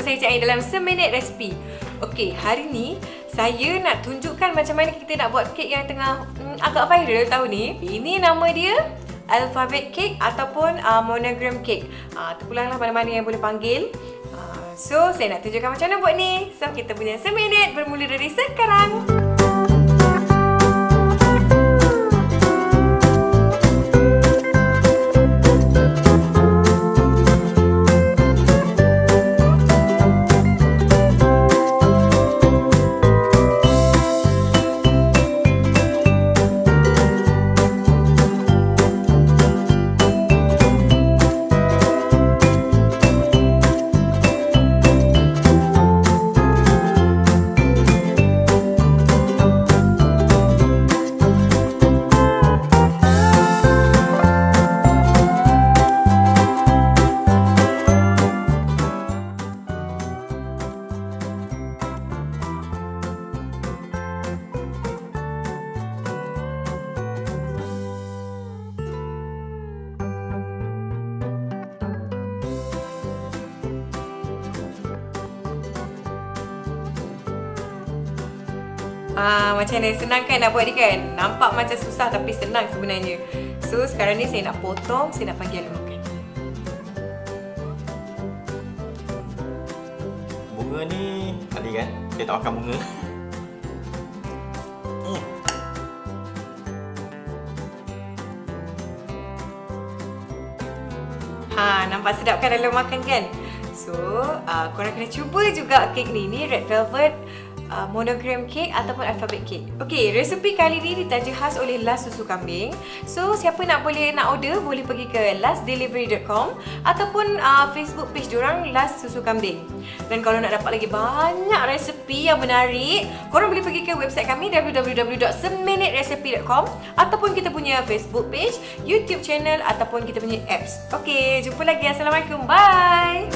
saya Cik Ain dalam Seminit Resipi. Okey, hari ni saya nak tunjukkan macam mana kita nak buat kek yang tengah hmm, agak viral tahun ni. Ini nama dia alphabet cake ataupun uh, monogram cake. Uh, terpulanglah mana-mana yang boleh panggil. Uh, so, saya nak tunjukkan macam mana buat ni. So, kita punya seminit bermula dari sekarang. Ah, macam mana? Senang kan nak buat ni kan? Nampak macam susah tapi senang sebenarnya. So, sekarang ni saya nak potong, saya nak panggil alun makan. Bunga ni Ali kan? Dia tak makan bunga. Hmm. Ha, nampak sedap kan dalam makan kan? So, uh, korang kena cuba juga kek ni. Ni red velvet uh, monogram cake ataupun alphabet cake. Okey, resepi kali ni ditaja khas oleh Las Susu Kambing. So, siapa nak boleh nak order boleh pergi ke lasdelivery.com ataupun uh, Facebook page diorang Las Susu Kambing. Dan kalau nak dapat lagi banyak resepi yang menarik, korang boleh pergi ke website kami www.seminitresepi.com ataupun kita punya Facebook page, YouTube channel ataupun kita punya apps. Okey, jumpa lagi. Assalamualaikum. Bye.